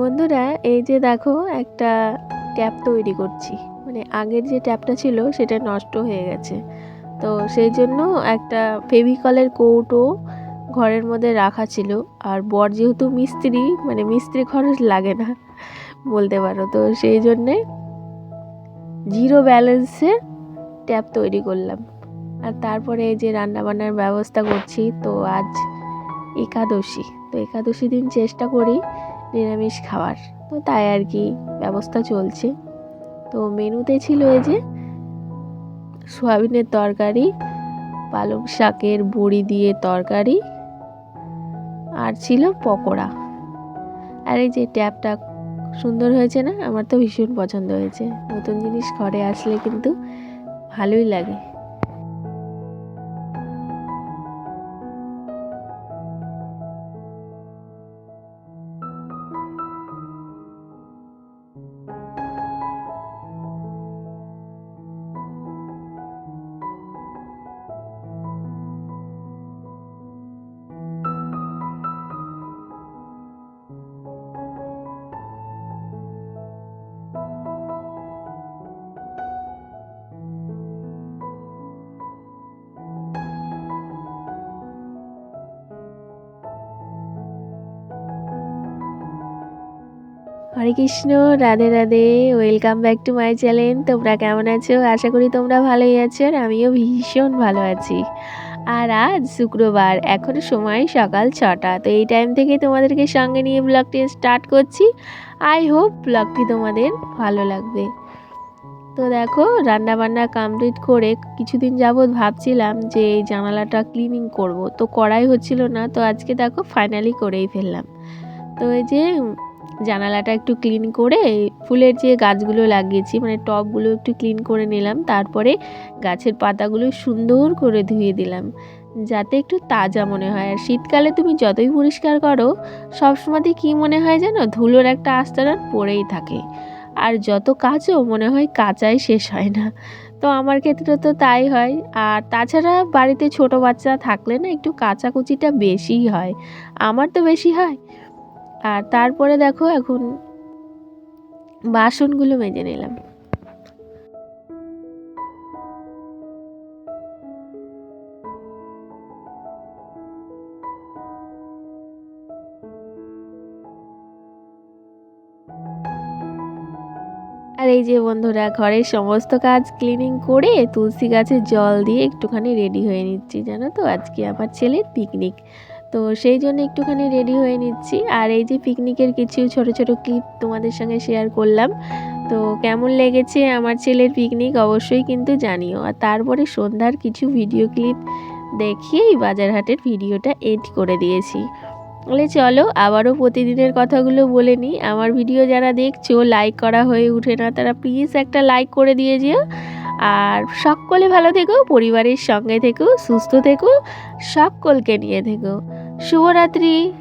বন্ধুরা, এই যে দেখো, একটা ট্যাপ তৈরি করছি। মানে আগের যে ট্যাপটা ছিল, সেটা নষ্ট হয়ে গেছে। তো সেই জন্য একটা ফেভিকলের কৌটো ঘরের মধ্যে রাখা ছিল। আর বর যেহেতু মিস্ত্রি মানে মিস্ত্রি খরচ লাগে না বলতে পারো। তো সেই জন্যে জিরো ব্যালেন্সে ট্যাপ তৈরি করলাম। আর তারপরে এই যে রান্নাবান্নার ব্যবস্থা করছি, তো আজ একাদশী। তো একাদশী দিন চেষ্টা করি নিরামিষ খাওয়ার তো তাই আর কি ব্যবস্থা চলছে। তো মেনুতে ছিল এই যে সোয়াবিনের তরকারি, পালং শাকের বড়ি দিয়ে তরকারি, আর ছিল পকোড়া। আর এই যে ট্যাপটা সুন্দর হয়েছে না? আমার তো ভীষণ পছন্দ হয়েছে। নতুন জিনিস ঘরে আসলে কিন্তু ভালোই লাগে। Hare Krishna, Radhe Radhe welcome back to my channel তোমরা কেমন আছো? আশা করি তোমরা ভালোই আছো আর আমিও ভীষণ ভালো আছি। আর আজ শুক্রবার, এখন সময় সকাল ছটা, তো এই টাইম থেকে তোমাদেরকে সঙ্গে নিয়ে ব্লগটি স্টার্ট করছি। আই হোপ ব্লগটি তোমাদের ভালো লাগবে। তো দেখো রান্না বান্না কমপ্লিট করে কিছুদিন যাবৎ ভাবছিলাম যে এই জানালাটা ক্লিনিং করব, তো করাই হচ্ছিল না, তো আজকে দেখো ফাইনালি করেই ফেললাম। তো এই যে জানালাটা একটু ক্লিন করে ফুলের যে গাছগুলো লাগিয়েছি মানে টবগুলো একটু ক্লিন করে নিলাম, তারপরে গাছের পাতাগুলো সুন্দর করে ধুয়ে দিলাম, যাতে একটু তাজা মনে হয়। আর শীতকালে তুমি যতই পরিষ্কার করো সবসময়তে কী মনে হয় জানো? ধুলোর একটা আস্তরণ পড়েই থাকে। আর যত কাজও মনে হয় কাচাই শেষ হয় না। তো আমার ক্ষেত্রে তো তাই হয়। আর তাছাড়া বাড়িতে ছোট বাচ্চা থাকলে না, একটু কাচাকুচিটা বেশিই হয়। আমার তো বেশি হয়। আর তারপরে দেখো এখন বাসনগুলো মেজে নিলাম। আর এই যে বন্ধুরা, ঘরের সমস্ত কাজ ক্লিনিং করে তুলসী গাছে জল দিয়ে একটুখানি রেডি হয়ে নিচ্ছি, জানো তো? আজকে আমার ছেলের পিকনিক তো সেই জন্য একটুখানি রেডি হয়ে নিচ্ছি। আর এই যে পিকনিকের কিছু ছোট ছোট ক্লিপ তোমাদের সঙ্গে শেয়ার করলাম। তো কেমন লেগেছে আমার ছেলের পিকনিক অবশ্যই কিন্তু জানিও। আর তারপরে সন্ধ্যার কিছু ভিডিও ক্লিপ দেখিয়েই বাজারহাটের ভিডিওটা এড করে দিয়েছি। বলে চলো, আবারও প্রতিদিনের কথাগুলো বলে নিই। আমার ভিডিও যারা দেখছ লাইক করা হয়ে ওঠে না, তারা প্লিজ একটা লাইক করে দিয়ে যেও। আর সকলে ভালো থেকো পরিবারের সঙ্গে থেকো সুস্থ থেকো সকলকে নিয়ে থেকো। শুভরাত্রি।